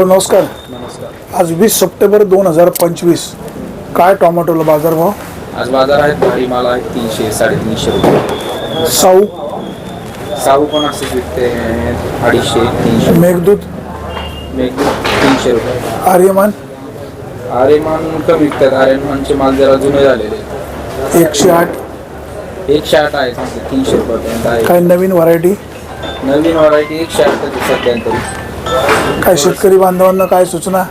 भाऊ नमस्कार. नमस्कार आज वीस सप्टेंबर दोन हजार पंचवीस. काय टोमॅटोला बाजारभाव आज बाजार आहेत भारी माल आहेत तीनशे साडेतीनशे रुपये. साऊ? साऊ पण असेच विकते अडीचशे तीनशे. मेघदूत? मेघदूत तीनशे रुपये. आर्यमान? आरेमान कमी विकतात आरेमानचे माल जरा जुने झालेले आहेत. एकशे आठ. एकशे आठ आहे तीनशे रुपयापर्यंत आहे. काय नवीन व्हरायटी नवीन व्हरायटी एकशे आठ आहे सध्या तरी. काय शेतकरी बांधवांना काय सूचना?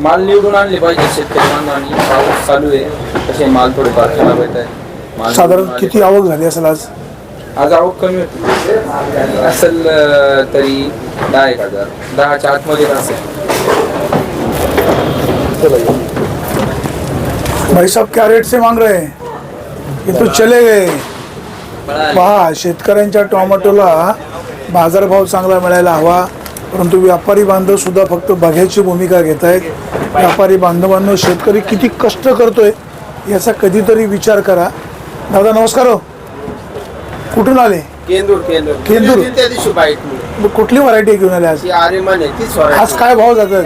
माल निवडून आणले पाहिजे शेतकरी बांधवांनी. पाऊस चालू आहे. तसे माल थोडेफार खराब येत आहे माल साधारण निवडून किती आवक झाली असेल आज. आज आवक कमी होती. असेल अं, तरी दहा एक हजार. दहाच्या आतमध्ये असेल. भाई साहब क्या रेट से मांग रहे हैं? ये तो चले गए. पहा शेतकऱ्यांच्या टोमॅटोला बाजारभाव चांगला मिळायला हवा. परंतु व्यापारी बांधव सुद्धा फक्त बघ्याची भूमिका घेत आहेत व्यापारी बांधवांनो शेतकरी किती कष्ट करतोय याचा कधीतरी विचार करा. दादा नमस्कार हो. कुठून आले? केंदूर केंदूर. त्या दिवशी मग कुठली व्हरायटी घेऊन आले आज? ती आर्यमान आहे तीच आज. काय भाव जातात?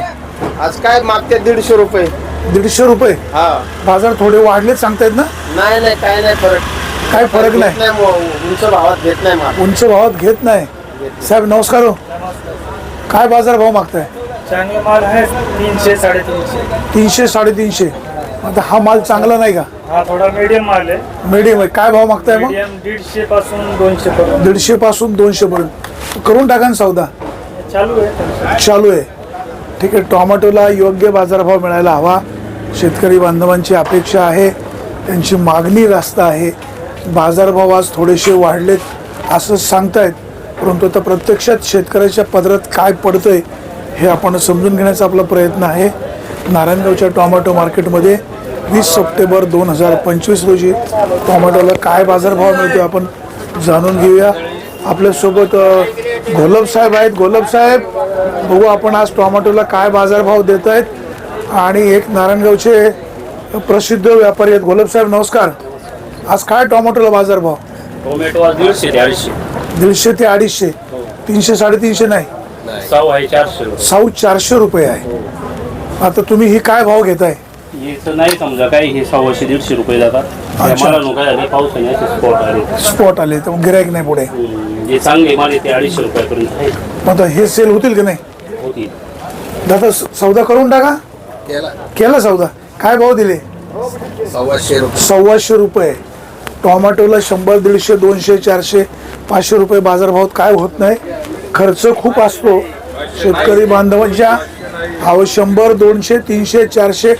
आज काय मागते दीडशे रुपये. दीडशे रुपये? हा. बाजार थोडे वाढलेच सांगतायत ना? नाही नाही काय नाही फरक. काय फरक घेत नाही? उंच भावात घेत नाही माल. उंच भावात घेत नाही. साहेब नमस्कार हो. काय बाजार भाव मागताय? चांगला माल आहे तीनशे साडेतीनशे. तीनशे साडेतीनशे. आता हा माल चांगला नाही का? हा थोडा मीडियम माल आहे. मीडियम आहे. काय भाव मागताय मग? मीडियम दीडशे पासून दोनशे पर्यंत. दीडशे पासून दोनशे पर्यंत. करून टाका ना सौदा. चालू आहे. चालू आहे. ठीक आहे टोमॅटोला योग्य बाजारभाव मिळायला हवा. शेतकरी बांधवांची अपेक्षा आहे. त्यांची मागणी जास्त आहे. बाजारभाव आज थोडेसे वाढलेत असं सांगतायत. परंतु आता प्रत्यक्षात शेतकऱ्याच्या पदरात काय पडतंय हे आपण समजून घेण्याचा आपला प्रयत्न आहे. नारायणगावच्या टोमॅटो मार्केटमध्ये वीस सप्टेंबर दोन हजार पंचवीस रोजी टोमॅटोला काय बाजारभाव मिळतो आपण जाणून घेऊया. आपल्यासोबत गोलबसाहेब साहेब आहेत. गोलबसाहेब साहेब बघू आपण आज टोमॅटोला काय बाजारभाव देत आहेत. आणि एक नारायणगावचे प्रसिद्ध व्यापारी आहेत. घोलप साहेब नमस्कार. आज काय टोमॅटोला बाजारभाव? टोमॅटो आज दीडशे ते अडीचशे दीडशे ते अडीचशे. तीनशे साडेतीनशे नाही. साऊ आहे चारशे रुपये. साऊ चारशे रुपये आहे. आता तुम्ही ही काय भाव घेताय? याचं नाही समजा काय हे सव्वाशे दीडशे रुपये जातात. अच्छा. मला काय झाले पावसाने असे स्पॉट आले. स्पॉट आले तर गिरायक नाही पुढे. हम्म, जे चांगले माल आहे ते अडीचशे रुपयापर्यंत आहे. मग आता हे सेल होतील की नाही? होती दादा स- सौदा करून टाका. केला. केला सौदा. काय भाव दिले? सव्वाशे रुपये. सव्वाशे रुपये. टोमॅटोला शंभर दीडशे दोनशे चारशे पाचशे रुपये बाजारभावात काय होत नाही. खर्च खूप असतो. शेतकरी बांधवांच्या अहो शंभर दोनशे तीनशे चारशे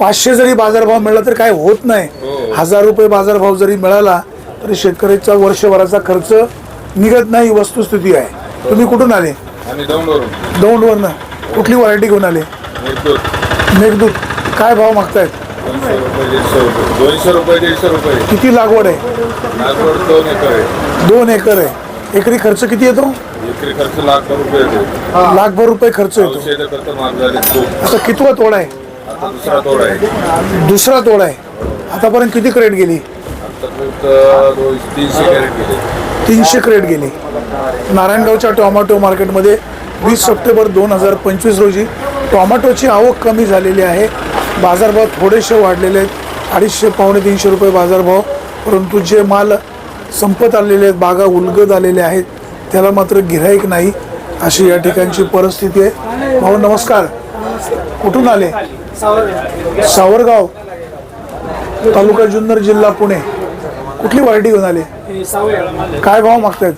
पाचशे जरी बाजारभाव मिळाला तर काय होत नाही. हजार रुपये बाजारभाव जरी मिळाला तरी शेतकऱ्याचा वर्षभराचा खर्च निघत नाही वस्तुस्थिती आहे. तुम्ही कुठून आले? दौंडवरून. कुठली व्हरायटी घेऊन आले? मेघदूत. काय भाव मागतायत? दोनशे रुपये दीडशे रुपये. दोनशे रुपये दीडशे रुपये किती लागवड आहे? नागपूर दोन एकर आहे. दोन एकर आहे. एकरी खर्च किती येतो? विक्री खर्च लाख रुपये येतो. लाखभर रुपये खर्च येतो. औषध खर्च महाग झाले खूप. आता कितवा तोडा आहे? आता दुसरा तोड आहे. दुसरा तोडा आहे. आतापर्यंत किती क्रेट गेली? आतापर्यंत तीनशे कॅरेट गेले. तीनशे क्रेट गेली. नारायणगावच्या टोमॅटो मार्केटमध्ये वीस सप्टेंबर दोन हजार पंचवीस रोजी टोमॅटोची आवक कमी झालेली आहे. बाजारभाव थोडेसे वाढलेले आहेत. अडीचशे पावणे तीनशे रुपये बाजारभाव. परंतु जे माल संपत आलेले आहेत बागा उलगत आलेले आहेत त्याला मात्र गिऱ्हाईक नाही अशी या ठिकाणची परिस्थिती आहे. भाऊ नमस्कार. कुठून आले? सावरगाव. तालुका जुन्नर जिल्हा पुणे. कुठली व्हरायटी घेऊन आले? काय भाव मागतायत?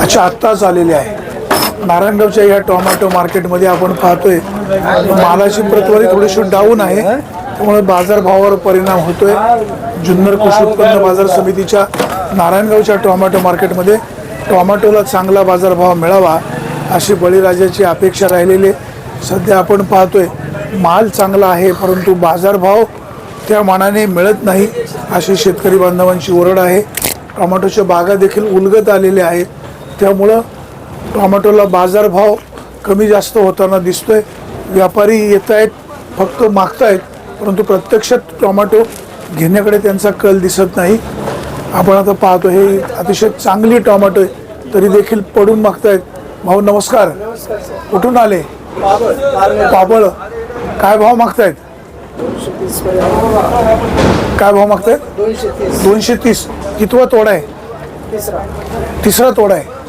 अच्छा आत्ताच आलेले आहे. नारायणगावच्या या टोमॅटो मार्केटमध्ये आपण पाहतोय मालाची प्रतवारी थोडीशी डाऊन आहे. त्यामुळे बाजारभावावर परिणाम होतोय. जुन्नर कृषी उत्पन्न बाजार समितीच्या नारायणगावच्या टोमॅटो मार्केटमध्ये टोमॅटोला चांगला बाजारभाव मिळावा अशी बळीराजाची अपेक्षा राहिलेली आहे. सध्या आपण पाहतोय माल चांगला आहे परंतु बाजारभाव त्या मानाने मिळत नाही अशी शेतकरी बांधवांची ओरड आहे. टोमॅटोच्या बागा देखील उलगत आलेल्या आहेत. त्यामुळं टोमॅटोला बाजारभाव कमी जास्त होताना दिसतोय. व्यापारी येत आहेत फक्त मागतायत परंतु प्रत्यक्षात टोमॅटो घेण्याकडे त्यांचा कल दिसत नाही. आपण आता पाहतो हे अतिशय चांगली टोमॅटो आहे तरी देखील पडून मागतायत. भाऊ नमस्कार. कुठून आले? पाबळ काय भाव मागतायत? काय भाव मागतायत? दोनशे तीस. कितवा तोडा आहे? तिसरा तोडा आहे.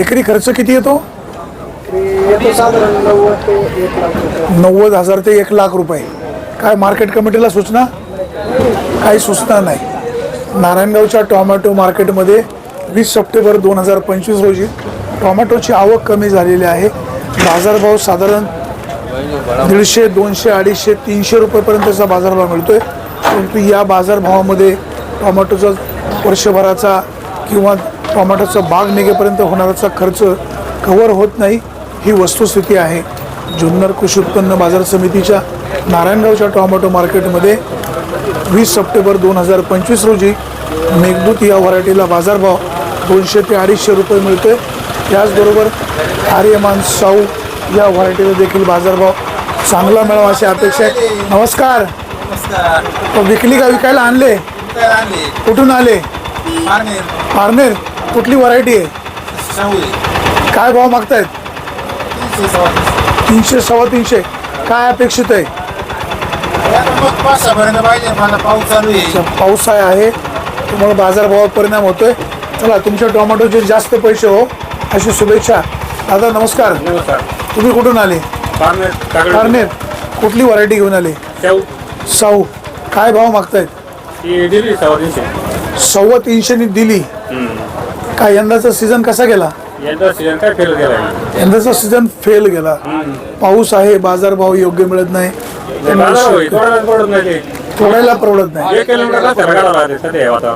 एकरी खर्च किती येतो? नव्वद हजार ते एक लाख रुपये. काय मार्केट कमिटीला सूचना? काही सूचना नाही. नारायणगावच्या टोमॅटो मार्केटमध्ये वीस सप्टेंबर दोन हजार पंचवीस रोजी टोमॅटोची आवक कमी झालेली आहे. बाजारभाव साधारण दीडशे दोनशे अडीचशे तीनशे रुपयेपर्यंतचा बाजारभाव मिळतोय. परंतु या बाजारभावामध्ये टोमॅटोचा वर्षभराचा किंवा टोमॅटोचा बाग निघेपर्यंत होणाराचा खर्च कव्हर होत नाही. ही वस्तुस्थिती आहे. जुन्नर कृषी उत्पन्न बाजार समितीच्या नारायणगावच्या टोमॅटो मार्केटमध्ये वीस सप्टेंबर दोन हजार पंचवीस रोजी मेघदूत या व्हरायटीला बाजारभाव दोनशे ते अडीचशे रुपये मिळतोय. त्याचबरोबर आर्यमान साऊ या व्हरायटीला देखील बाजारभाव चांगला मिळावा अशी अपेक्षा आहे. नमस्कार. विकली का? विकायला आणले? कुठून आले? पारनेर. कुठली व्हरायटी आहे? काय भाव मागतायत? तीनशे सव्वा तीनशे. काय अपेक्षित आहे? अच्छा, पावसाळा आहे तुम्हाला बाजारभावात परिणाम होतोय. चला तुमच्या टोमॅटोचे जास्त पैसे हो. अशी शुभेच्छा. दादा नमस्कार. तुम्ही कुठून आले? पारनेर कुठली व्हरायटी घेऊन आले? साऊ काय भाव मागतायत? सव्वा तीनशेनी दिली. काय यंदाचा सीझन कसा गेला? यंदाचा सीझन फेल गेला? पाऊस आहे बाजारभाव योग्य मिळत नाही. त्यामुळे शेतकरी- तोडायला परवडत नाही.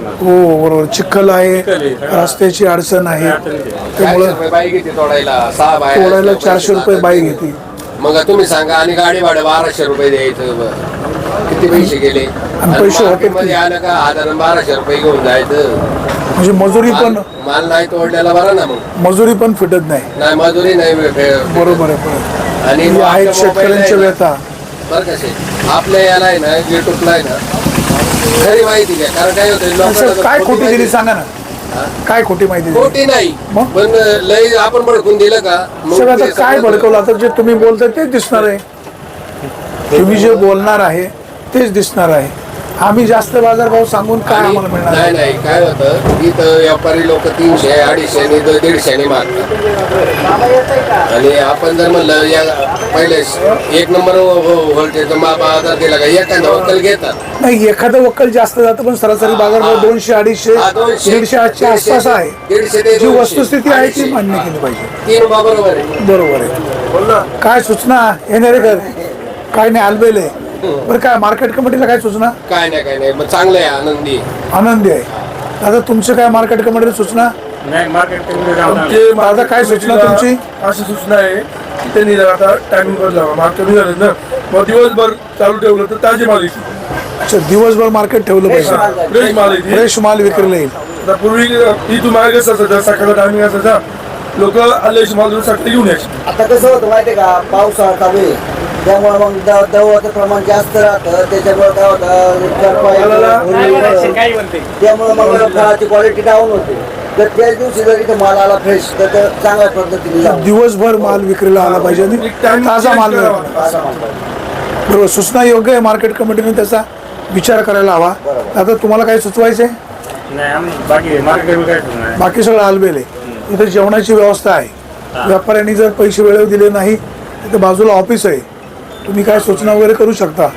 हो बरोबर. चिखल आहे. रस्त्याची अडचण आहे. त्यामुळं रुपये बाई घेते तोडायला. सहा बाय तोडायला चारशे रुपये बाई घेते. मग तुम्ही सांगा आणि गाडी भाडं बाराशे रुपये द्यायचं. बरं. किती पैसे गेले? आणि पैसे मध्ये आलं का हजार बाराशे रुपये घेऊन जायचं. म्हणजे मजुरी पण माल- नाही तोडल्याला बरं ना मग. मजुरी पण फिटत नाही. नाही मजुरी नाही वे- वे- बरोबर आहे बरोबर आणि हे मग आहेत आपल्या शेतकऱ्यांच्या आहे ना, व्यथा. बरं कसे आपल्या याला आहे ना युट्यूबला आहे ना खरी माहिती द्या कारण काय होतं काय खोटी खोटी माहिती- दिली सांगा ना. काय खोटी माहिती दिली? खोटी नाही मग? पण लय आपण भडकून दिलं का? मग सर आता ते काय सगळं- भडकवलं? आता जे तुम्ही बोलताय तेच दिसणार आहे. तुम्ही जे बोलणार आहे तेच दिसणार आहे. आम्ही जास्त बाजारभाव सांगून काय आणि- आम्हाला मिळणार नाही? नाही काय होतं इथं व्यापारी लोक तीनशे अडीचशे आणि दो- दीडशेने मागतात आणि आपण जर म्हणलं या पहिले एक नंबर व्होल्टेज बाजार दिला का एखादा वक्कल घेतात नाही एखादं वक्कल जास्त जातं पण सरासरी बाजारभाव हा. दोनशे अडीचशे हा, दोनशे. दीडशे आठशे आसपास आहे दीडशे ते जी दोनशे. वस्तुस्थिती आहे ती अडीचशे. मान्य केली पाहिजे तीन बा बरोबर आहे बरोबर आहे काय सूचना येणारे कर काय नाही आलबेले बरं काय मार्केट कमिटीला काय सूचना? काय नाही काय नाही. मग चांगलं आहे आनंदी आनंदी आहे. दादा तुमचं काय मार्केट कमिटीला सूचना? दादा काय सूचना तुमची? अशी सूचना आहे की त्यांनी जर आता टायमिंग वर लावा मार्क कमी झाले ना मग दिवसभर चालू ठेवलं तर ताजे माल येतील अच्छा दिवसभर मार्केट ठेवलं पाहिजे. फ्रेश माल येतील फ्रेश माल विक्रीला येईल. आता पूर्वी इथून मार्ग असायचा सकाळचा टायमिंग असायचा लोक आले माल घेऊन सकाळी घेऊन यायचे. आता कसं होतं माहितीये का? पावसाळा चालू आहे. त्यामुळे मग दवाचं प्रमाण जास्त राहतं त्याच्यामुळे काय होतं त्यामुळे मग फळाची क्वालिटी डाऊन होते. तर त्याच दिवशी जर इथे माल आला फ्रेश तर ते चांगल्या पद्धतीने दिवसभर माल विक्रीला आला पाहिजे आणि ताजा माल बरोबर सूचना योग्य आहे मार्केट कमिटीने त्याचा विचार करायला हवा. आता तुम्हाला काय सुचवायचंय? बाकी सगळं आलबेल आहे. इथे जेवणाची व्यवस्था आहे. व्यापाऱ्यांनी जर पैसे वेळेवर दिले नाही तिथे बाजूला ऑफिस आहे. तुम्ही काय सूचना वगैरे करू शकता?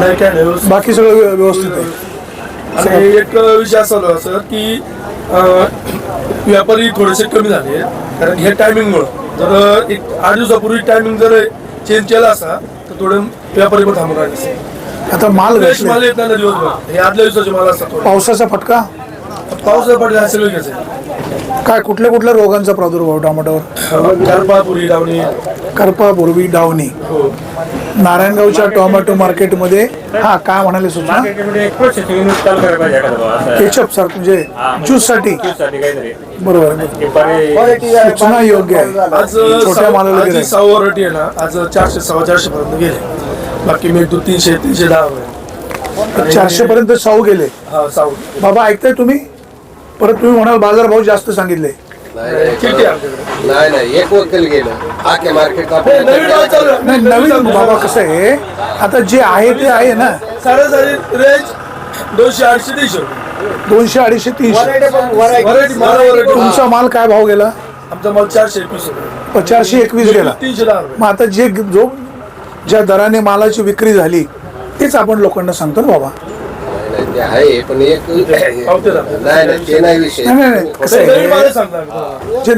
नाही काय नाही व्यवस्थित. बाकी सगळं व्य- व्यवस्थित आहे. आणि एक विषय असा होता सर की अं, व्यापारी थोडेसे कमी झाले कारण हे टायमिंगमुळं जर एक आठ दिवसापूर्वी टायमिंग जर चेंज केला असता तर थोडे व्यापारी पण थांबून राहिले. आता माल फ्रेश घातले. माल येत नाही ना दिवसभर. हे आदल्या दिवसाचे माल असतात थोडे. पावसाचा फटका? पाऊस पडला सगळं घ्यायचं काय कुठल्या कुठल्या रोगांचा प्रादुर्भाव टोमॅटोवर? चार पुरी लावणी करपा बोरवी डावणी हो. नारायणगावच्या टोमॅटो मार्केटमध्ये हा काय म्हणाले सूचना? केचप सर म्हणजे ज्यूससाठी बरोबर आहे. क्वालिटी सूचना योग्य आहे. आज छोट्या मालाला गिऱ्हाईक. सहावा रटी आहे ना आज चारशे सव्वा चारशे पर्यंत गेले. बाकी मी तू तीनशे तीनशे दहा. चारशे पर्यंत साऊ गेले. साऊ बाबा ऐकताय तुम्ही? परत तुम्ही म्हणाल बाजारभाव जास्त सांगितले. नाही, नाही, किती आहे. आमच्याकडे? नाही नाही एक वक्कल गेलं. आख्या मार्केट हे नवीन. नाही बाबा कसं आहे आता जे आहे ते आहे ना. सरासरी रेंज दोनशे आठशे तीनशे दोनशे अडीचशे तीनशे. व्हरायटी माल व्हरायटी तुमचा माल. काय भाव गेला? आमचा माल चारशे एकवीस रुपये. चारशे एकवीस गेला. तीनशे दहा रुपये. मग आता जे जो ज्या दराने मालाची विक्री झाली तेच आपण लोकांना सांगतो ना बाबा. ते आहे पण एक. नाही नाही ते नाही विषय कसं नवीन आहे. जे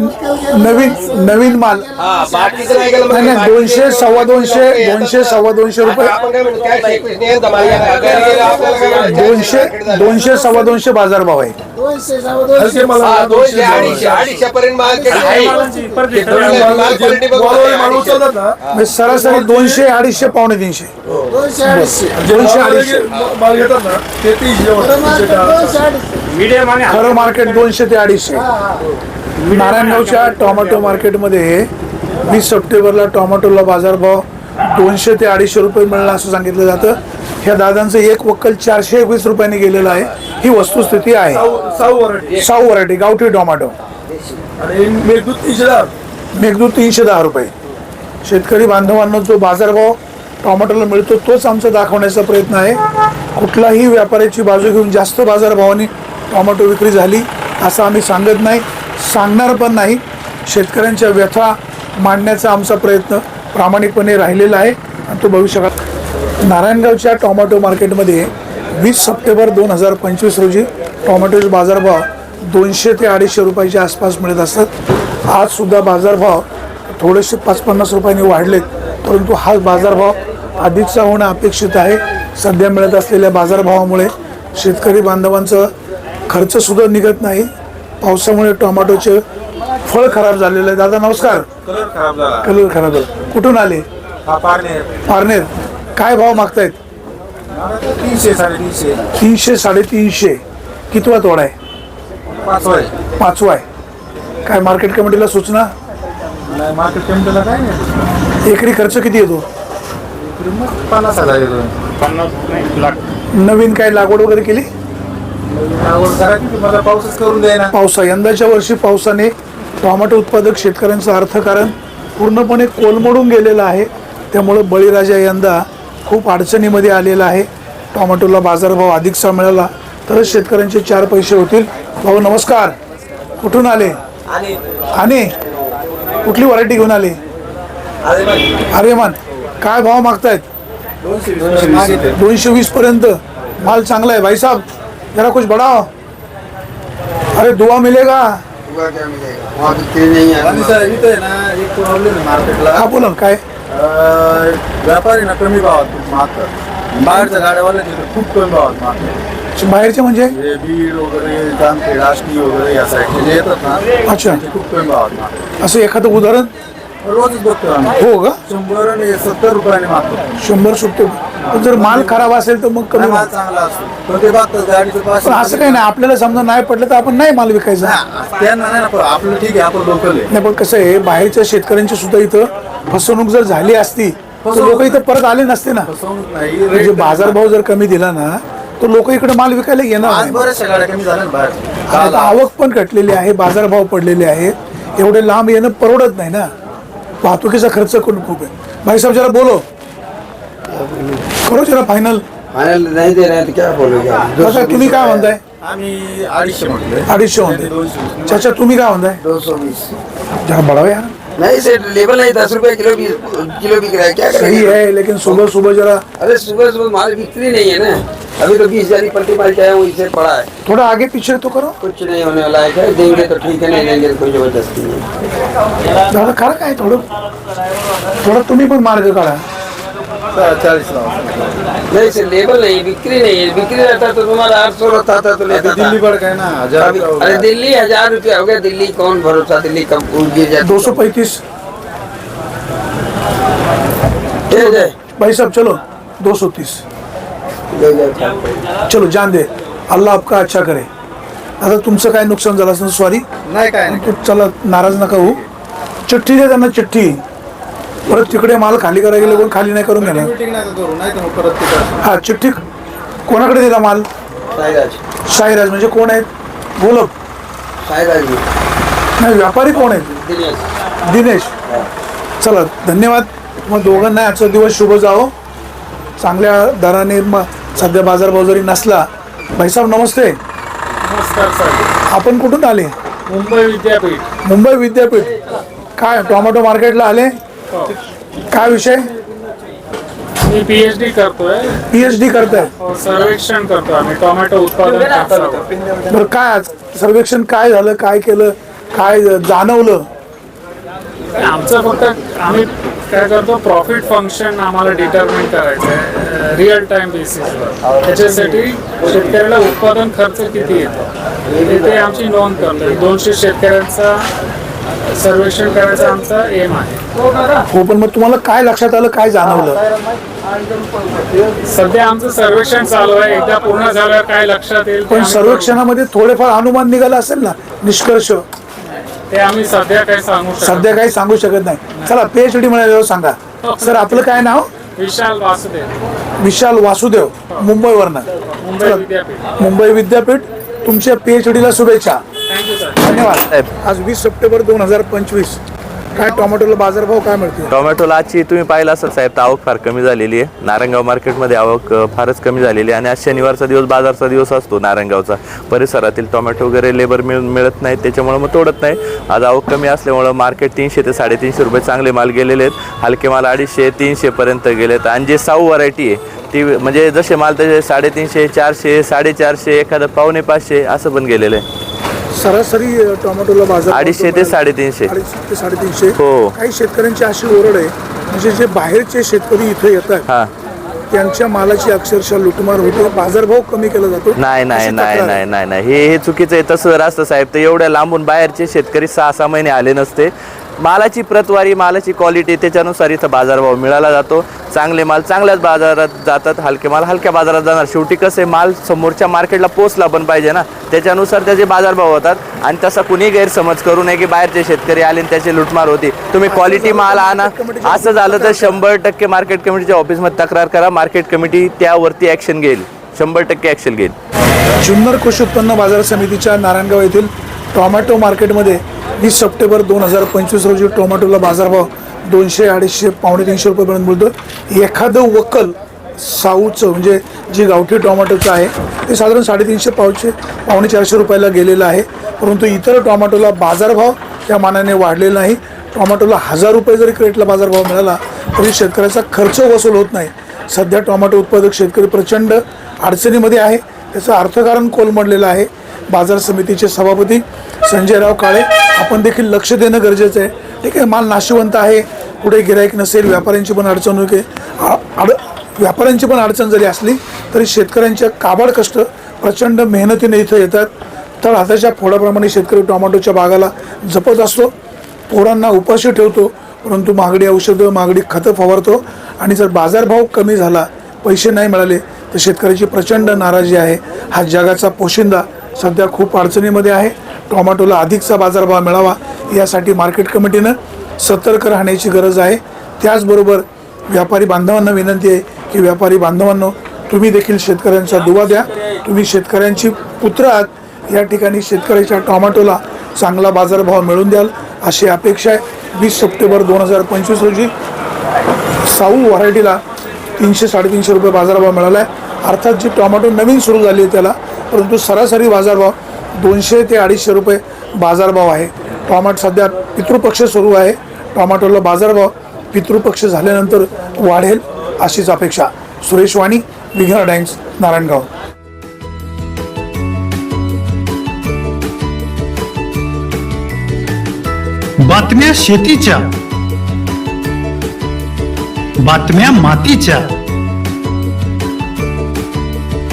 नवीन नवीन माल हा बाकीचं नाही गेलं नाही नाही दोनशे सव्वा दोनशे दोनशे सव्वा दोनशे रुपये आपण काय म्हणतो काय एकवीस नाही यांचा माल गेला. घरी गेला आपल्याला काय माहिती? दोनशे दोनशे सव्वा दोनशे बाजार भाव आहे हा, दोनशे अडीचशे अडीचशे पर्यंत माल म्हणजे सरासरी दोनशे अडीचशे पावणे तीनशे दोनशे माल अडीचशे. माल घेतात ना ते तीनशे दहा. मीडियम आणि खरं मार्केट दोनशे ते अडीचशे. नारायणगावच्या टोमॅटो मार्केटमध्ये वीस सप्टेंबरला टोमॅटोला बाजारभाव दोनशे ते अडीचशे रुपये मिळणार असं सांगितलं जातं. ह्या दादांचं एक वक्कल चारशे एकवीस रुपयांनी गेलेलं आहे. ही वस्तुस्थिती आहे. साऊ साऊ व्हरायटी साऊ व्हरायटी गावठी टोमॅटो. मेघदूत तीनशे दहा. मेघदूत तीनशे दहा रुपये. शेतकरी बांधवांना जो बाजारभाव टोमॅटोला मिळतो तोच आमचा दाखवण्याचा प्रयत्न आहे. कुठलाही व्यापाऱ्याची बाजू घेऊन जास्त बाजारभावाने टोमॅटो विक्री झाली असं आम्ही सांगत नाही. सांगणार पण नाही. शेतकऱ्यांच्या व्यथा मांडण्याचा आमचा प्रयत्न प्रामाणिकपणे राहिलेला आहे. आणि तो भविष्यात नारायणगावच्या टोमॅटो मार्केटमध्ये वीस सप्टेंबर दोन हजार पंचवीस रोजी टोमॅटोचे बाजारभाव दोनशे ते अडीचशे रुपयाच्या आसपास मिळत असतात. आजसुद्धा बाजारभाव थोडेसे पाच पन्नास रुपयांनी वाढलेत परंतु हा बाजारभाव अधिकचा होणं अपेक्षित आहे. सध्या मिळत असलेल्या बाजारभावामुळे शेतकरी बांधवांचं खर्चसुद्धा निघत नाही. पावसामुळे टोमॅटोचे फळ खराब झालेलं. आहे दादा नमस्कार. कलर खराब झाला. कलर खराब झाला. कुठून आले? हा पारणे पारनेर. काय भाव मागतायत? तीनशे साडेतीनशे. तीनशे साडेतीनशे. कितवा तोडा आहे? पाच आहे. पाचवा आहे. काय मार्केट कमिटीला सूचना? नाही मार्केट कमिटीला काय नाही. एकरी खर्च किती येतो? पन्नास हजार येतो पन्नास नाही लाख. नवीन काय लागवड वगैरे केली? लागवड करायची मला पाऊसच करून द्यायना पावसा. यंदाच्या वर्षी पावसाने टोमॅटो उत्पादक शेतकऱ्यांचं अर्थकारण पूर्णपणे कोलमडून गेलेलं आहे. त्यामुळं बळीराजा यंदा खूप अडचणीमध्ये आलेला आहे. टोमॅटोला बाजारभाव अधिकचा मिळाला तरच शेतकऱ्यांचे चार पैसे होतील. भाऊ नमस्कार. कुठून आले? आणि कुठली व्हरायटी घेऊन आले? आर्यमान. काय भाव मागतायत? दोनशे वीस पर्यंत. माल चांगला है भाई साहब जरा कुछ बढ़ाओ. अरे दुआ मिलेगा? आणि सर इथं आहे ना एक प्रॉब्लेम आहे मार्केटला हा बोला ना, काय व्यापारी ना कमी भावात मागतात बाहेरच्या गाड्यावाले खूप कमी भावात मागतात बाहेरचे म्हणजे? बीड वगैरे जामखेड आष्टी वगैरे या साईडचे जे येतात ना अच्छा. ते खूप कमी भावात मागतात असं एखादं उदाहरण? रोजच बघतो आम्ही. हो का? शंभर आणि सत्तर रुपयाने मागतो. शंभर सुट्टे. पण जर माल खराब असेल तर मग कमी माल. चांगला असतो. पण ते बघतात गाडीचं पास पण असं काही नाही आपल्याला समजा नाही पडलं तर आपण नाही माल विकायचा. त्यांना नाही ना पण आपलं ठीक आहे आपण लोकल आहे नाही पण कसं आहे बाहेरच्या शेतकऱ्यांची सुद्धा इथं फसवणूक जर झाली असती तर लोक इथं परत आले नसते ना. फसवणूक नाही. म्हणजे रेट बाजारभाव जर कमी दिला ना तर लोक इकडे माल विकायला येणार आज नाही. बऱ्याचशा गाड्या कमी झाल्या ना बाहेर. आता आवक पण घटलेली आहे बाजारभाव पडलेले आहेत. एवढे लांब येणं परवडत नाही ना. वाहतुकीचा खर्च पण खूप आहे. भाई साहब जरा बोलो. करो जरा फायनल फाइनल नहीं दे रहे हैं तो क्या बोलोगे आप? काका तुम्ही काय म्हणताय? आम्ही अडीचशे म्हटले अडीचशे म्हणताय. चाचा तुम्ही काय म्हणताय? दो सौ बीस जरा बढ़ाओ यार. नहीं सर लेबल नहीं दस रुपए किलो भी किलो बिक रहा है. क्या सही करेंगे? है लेकिन सुबह सुबह जरा अरे सुबह सुबह माल बिक्री नहीं है ना। अभी तो बीस हज़ार की पट्टी माल चाहे वो इससे पड़ा है। थोड़ा आगे पीछे तो करो। कुछ नहीं होने वाला है देंगे तो ठीक है नहीं देंगे तो कोई ज़बरदस्ती नहीं। दादा खरं काय थोडं? थोडं तुम्ही पण मार्ग काढा चाळीस नहीं सर लेबल नहीं बिक्री नहीं है। बिक्री रहता तो तुम्हारा आठ सौ रहता था तो लेता दिल्ली बढ़ गए ना हज़ार हो अरे गया। दिल्ली हज़ार रुपया हो गया दिल्ली कौन भरोसा दिल्ली कब गिर जाती दो सौ पैंतीस। जाए भाई साहब चलो दो सौ तीस। जाए चलो जान दे। अल्लाह आपका अच्छा करे। आता तुमचं काय नुकसान झालं असं सॉरी नाही काय नाही. तू चला नाराज नका होऊ। चिठ्ठी दे त्यांना चिठ्ठी. परत तिकडे माल खाली करायला गेले कोण खाली नाही करून घेणार मग हा चिठ्ठी. कोणाकडे दिला माल? साईराज। साईराज म्हणजे कोण आहेत? सायराजी नाही व्यापारी कोण आहेत? दिनेश। चला धन्यवाद. मग दोघांना आजचा दिवस शुभ जावो. चांगल्या दराने म सध्या बाजारभाव जरी नसला भाईसाहेब नमस्ते. नमस्कार सर. आपण कुठून आले? मुंबई विद्यापीठ. मुंबई विद्यापीठ. काय टोमॅटो मार्केटला आले? काय विषय? मी पीएच डी करतोय. पी एच डी करताय. और सर्वेक्षण करतो आम्ही टोमॅटो उत्पादन खर्चावर. बरं काय आज? सर्वेक्षण काय झालं काय केलं काय जाणवलं? आमचं फक्त आम्ही काय करतो? प्रॉफिट फंक्शन आम्हाला डिटर्मिन करायचं आहे रिअल टाइम बेसिसवर त्याच्यासाठी शेतकऱ्याला उत्पादन खर्च किती येतो? ते आमची नोंद करतो. दोनशे शेतकऱ्यांचा सर्वेक्षण करायचा आमचा एम आहे. हो पण मग तुम्हाला काय लक्षात आलं काय जाणवलं? सध्या आमचं सर्वेक्षण चालू आहे. एकदा पूर्ण झाल्यावर काय लक्षात येईल पण सर्वेक्षणामध्ये थोडेफार अनुमान निघाला असेल ना निष्कर्ष? करू. ते आम्ही सध्या काही सांगू शकतो सध्या काही सांगू शकत नाही. चला पीएचडी मिळाल्यावर सांगा. सर आपलं काय नाव? विशाल वासुदेव. विशाल वासुदेव मुंबईवरनं. मुंबई विद्यापीठ. मुंबई विद्यापीठ तुमच्या पीएचडी ला शुभेच्छा. थँक्यू सर धन्यवाद. आज वीस सप्टेंबर दोन हजार पंचवीस. काय टोमॅटोला बाजारभाव काय मिळतो टोमॅटोला आजची तुम्ही पाहिलं असाल साहेब तर आवक फार कमी झालेली आहे. नारायणगाव मार्केटमध्ये आवक अ, फारच कमी झालेली आहे आणि आज शनिवारचा दिवस बाजारचा दिवस असतो नारायणगावचा परिसरातील टोमॅटो वगैरे लेबर मिळ मिळत नाही त्याच्यामुळं मग तोडत नाही. आज आवक कमी असल्यामुळं मार्केट तीनशे ते साडेतीनशे रुपये चांगले माल गेलेले आहेत. हलके माल अडीचशे तीनशेपर्यंत गेलेत. आणि जे साऊ व्हरायटी आहे ती म्हणजे जसे माल त्याचे साडेतीनशे चारशे साडेचारशे एखादं पावणे पाचशे असं पण गेलेलं आहे. सरासरी टोमॅटोला बाजार अडीचशे ते साडेतीनशे. अडीचशे ते साडेतीनशे. हो. काही शेतकऱ्यांची अशी ओरड आहे म्हणजे जे बाहेरचे शेतकरी इथे येतात हां. त्यांच्या मालाची अक्षरशः लुटमार होते बाजारभाव कमी केला जातो. नाही नाही अशी नाही तक्रार नाही. नाही नाही. हे हे चुकीचं आहे. तसं जर असतं साहेब तर एवढ्या लांबून बाहेरचे शेतकरी सहा सहा महिने आले नसते. मालाची प्रतवारी मालाची क्वालिटी त्याच्यानुसार इथं बाजारभाव मिळाला जातो. चांगले माल चांगल्याच बाजारात जातात. हलके माल हलक्या बाजारात जाणार. शेवटी कसं माल समोरच्या मार्केटला पोचला पण पाहिजे ना. त्याच्यानुसार त्याचे बाजारभाव होतात. आणि तसा कुणी गैरसमज करू नये की बाहेरचे शेतकरी आले आणि त्याची लुटमार होती. तुम्ही क्वालिटी माल आणा. असं झालं तर शंभर टक्के मार्केट कमिटीच्या ऑफिसमध्ये तक्रार करा. मार्केट कमिटी त्यावरती ॲक्शन घेईल. शंभर टक्के ॲक्शन घेईल. जुन्नर कृषी उत्पन्न बाजार समितीच्या नारायणगाव येथील टोमॅटो मार्केटमध्ये वीस सप्टेंबर दोन हजार पंचवीस रोजी टोमॅटोला बाजारभाव दोनशे अडीचशे पावणे तीनशे रुपयेपर्यंत मिळतो एखादं वकल साऊचं म्हणजे जे गावठी टोमॅटोचं आहे ते साधारण साडेतीनशे पावचे पावणे चारशे रुपयाला गेलेलं आहे. परंतु इतर टोमॅटोला बाजारभाव त्या मानाने वाढलेला नाही. टोमॅटोला हजार रुपये जरी क्रेटला बाजारभाव मिळाला तरी शेतकऱ्याचा खर्च वसूल होत नाही. सध्या टोमॅटो उत्पादक शेतकरी प्रचंड अडचणीमध्ये आहे. त्याचं अर्थकारण कोलमडलेलं आहे. बाजार समितीचे सभापती संजयराव काळे. आपण देखील लक्ष देणं गरजेचं आहे. ठीक आहे माल नाशिवंत आहे. कुठे गिराईक नसेल व्यापाऱ्यांची पण अडचण होते आड अड व्यापाऱ्यांची पण अडचण जरी असली तरी शेतकऱ्यांच्या काबाड कष्ट प्रचंड मेहनतीने इथं येतात. तर हाताच्या फोडाप्रमाणे शेतकरी टोमॅटोच्या बागाला जपत असतो. पोरांना उपाशी ठेवतो परंतु महागडी औषधं महागडी खतं फवारतो. आणि जर बाजारभाव कमी झाला पैसे नाही मिळाले तर शेतकऱ्याची प्रचंड नाराजी आहे. हा जगाचा पोशिंदा सध्या खूप अडचणीमध्ये आहे. टोमॅटोला अधिकचा बाजारभाव मिळावा यासाठी मार्केट कमिटीनं सतर्क राहण्याची गरज आहे. त्याचबरोबर व्यापारी बांधवांना विनंती आहे की व्यापारी बांधवांनो तुम्ही देखील शेतकऱ्यांचा दुवा द्या. तुम्ही शेतकऱ्यांची पुत्र आहात. या ठिकाणी शेतकऱ्याच्या टोमॅटोला चांगला बाजारभाव मिळवून द्याल अशी अपेक्षा आहे. वीस सप्टेंबर दोन हजार पंचवीस रोजी साऊ व्हरायटीला तीनशे साडेतीनशे रुपये बाजारभाव मिळाला आहे अर्थात जी टोमॅटो नवीन सुरू झाली आहे त्याला परंतु सरासरी बाजारभाव दोनशे ते अडीचशे रुपये बाजारभाव आहे. टोमॅटो सध्या पितृपक्ष सुरू आहे. टॉमॅटोला बाजारभाव पितृपक्ष झाल्यानंतर वाढेल अशीच अपेक्षा. सुरेश वाणी विघ्न टाइम्स नारायणगाव. बातम्या शेतीच्या. बातम्या मातीच्या.